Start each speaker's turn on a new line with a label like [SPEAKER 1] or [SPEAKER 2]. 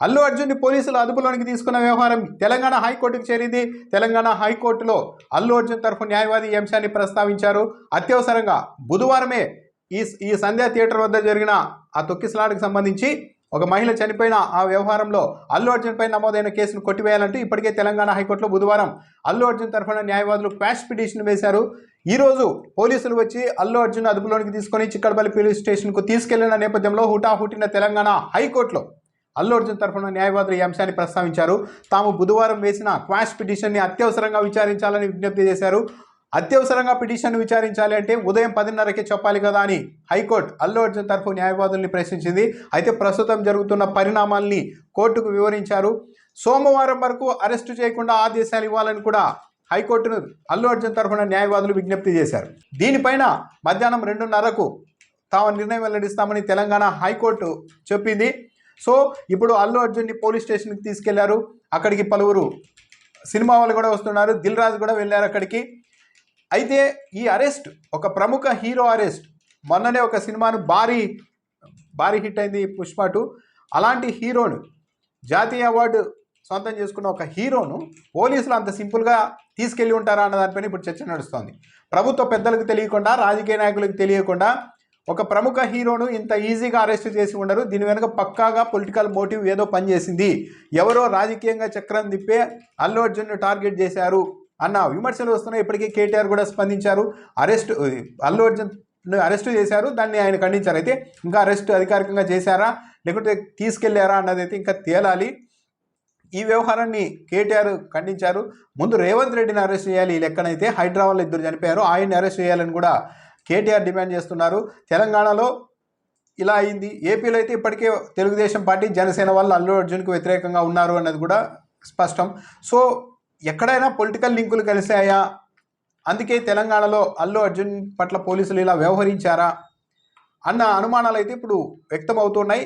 [SPEAKER 1] అల్లు అర్జున్ని పోలీసులు అదుపులోనికి తీసుకున్న వ్యవహారం తెలంగాణ హైకోర్టుకు చేరింది. తెలంగాణ హైకోర్టులో అల్లు అర్జున్ తరఫు న్యాయవాది ఈ అంశాన్ని ప్రస్తావించారు. అత్యవసరంగా బుధవారమే ఈ ఈ సంధ్యా థియేటర్ వద్ద జరిగిన ఆ తొక్కిసలాటకు సంబంధించి ఒక మహిళ చనిపోయిన ఆ వ్యవహారంలో అల్లు అర్జున్ పై నమోదైన కేసును కొట్టివేయాలంటూ ఇప్పటికే తెలంగాణ హైకోర్టులో బుధవారం అల్లు అర్జున్ తరఫున న్యాయవాదులు క్వాష్ పిటిషన్ వేశారు. ఈరోజు పోలీసులు వచ్చి అల్లు అర్జున్ అదుపులోనికి తీసుకొని చిక్కడపల్లి పోలీస్ స్టేషన్కు తీసుకెళ్ళిన నేపథ్యంలో హుటాహుటిన తెలంగాణ హైకోర్టులో అల్లు అర్జున్ తరఫున న్యాయవాదులు ఈ అంశాన్ని ప్రస్తావించారు. తాము బుధవారం వేసిన క్వాష్ పిటిషన్ని అత్యవసరంగా విచారించాలని విజ్ఞప్తి చేశారు. అత్యవసరంగా పిటిషన్ విచారించాలి అంటే ఉదయం పదిన్నరకే చెప్పాలి కదా అని హైకోర్టు అల్లు అర్జున్ తరఫు న్యాయవాదుల్ని ప్రశ్నించింది. అయితే ప్రస్తుతం జరుగుతున్న పరిణామాల్ని కోర్టుకు వివరించారు. సోమవారం వరకు అరెస్టు చేయకుండా ఆదేశాలు ఇవ్వాలని కూడా హైకోర్టును అల్లు అర్జున్ తరఫున న్యాయవాదులు విజ్ఞప్తి చేశారు. దీనిపైన మధ్యాహ్నం రెండున్నరకు తాము నిర్ణయం వెల్లడిస్తామని తెలంగాణ హైకోర్టు చెప్పింది. సో ఇప్పుడు అల్లు అర్జున్ని పోలీస్ స్టేషన్కి తీసుకెళ్ళారు. అక్కడికి పలువురు సినిమా వాళ్ళు కూడా వస్తున్నారు. దిల్ రాజు కూడా వెళ్ళారు అక్కడికి. అయితే ఈ అరెస్ట్ ఒక ప్రముఖ హీరో అరెస్ట్ మొన్ననే ఒక సినిమాను భారీ భారీ హిట్ అయింది పుష్ప టూ. అలాంటి హీరోను జాతీయ అవార్డు సొంతం చేసుకున్న ఒక హీరోను పోలీసులు అంత సింపుల్గా తీసుకెళ్ళి ఉంటారా అన్న దానిపైన ఇప్పుడు చర్చ నడుస్తోంది. ప్రభుత్వ పెద్దలకు తెలియకుండా రాజకీయ నాయకులకు తెలియకుండా ఒక ప్రముఖ హీరోను ఇంత ఈజీగా అరెస్ట్ చేసి ఉండరు. దీని వెనుక పక్కాగా పొలిటికల్ మోటివ్ ఏదో పనిచేసింది. ఎవరో రాజకీయంగా చక్రం తిప్పే అల్లు అర్జున్ను టార్గెట్ చేశారు అన్న విమర్శలు వస్తున్నాయి. ఇప్పటికే కేటీఆర్ కూడా స్పందించారు. అరెస్ట్ అల్లు అర్జున్ అరెస్ట్ చేశారు. దాన్ని ఆయన ఖండించారు. అయితే ఇంకా అరెస్ట్ అధికారికంగా చేశారా? లేకుంటే తీసుకెళ్ళారా అన్నది అయితే ఇంకా తేలాలి. ఈ వ్యవహారాన్ని కేటీఆర్ ఖండించారు. ముందు రేవంత్ రెడ్డిని అరెస్ట్ చేయాలి ఈ లెక్కనైతే హైదరాబాద్లో ఇద్దరు చనిపోయారు. ఆయన్ని అరెస్ట్ చేయాలని కూడా కేటీఆర్ డిమాండ్ చేస్తున్నారు. తెలంగాణలో ఇలా అయింది. ఏపీలో అయితే ఇప్పటికే తెలుగుదేశం పార్టీ జనసేన వాళ్ళు అల్లు అర్జున్కు వ్యతిరేకంగా ఉన్నారు అన్నది కూడా స్పష్టం. సో ఎక్కడైనా పొలిటికల్ లింకులు కలిసాయా అందుకే తెలంగాణలో అల్లు అర్జున్ పట్ల పోలీసులు ఇలా వ్యవహరించారా? అన్న అనుమానాలు అయితే ఇప్పుడు వ్యక్తం అవుతున్నాయి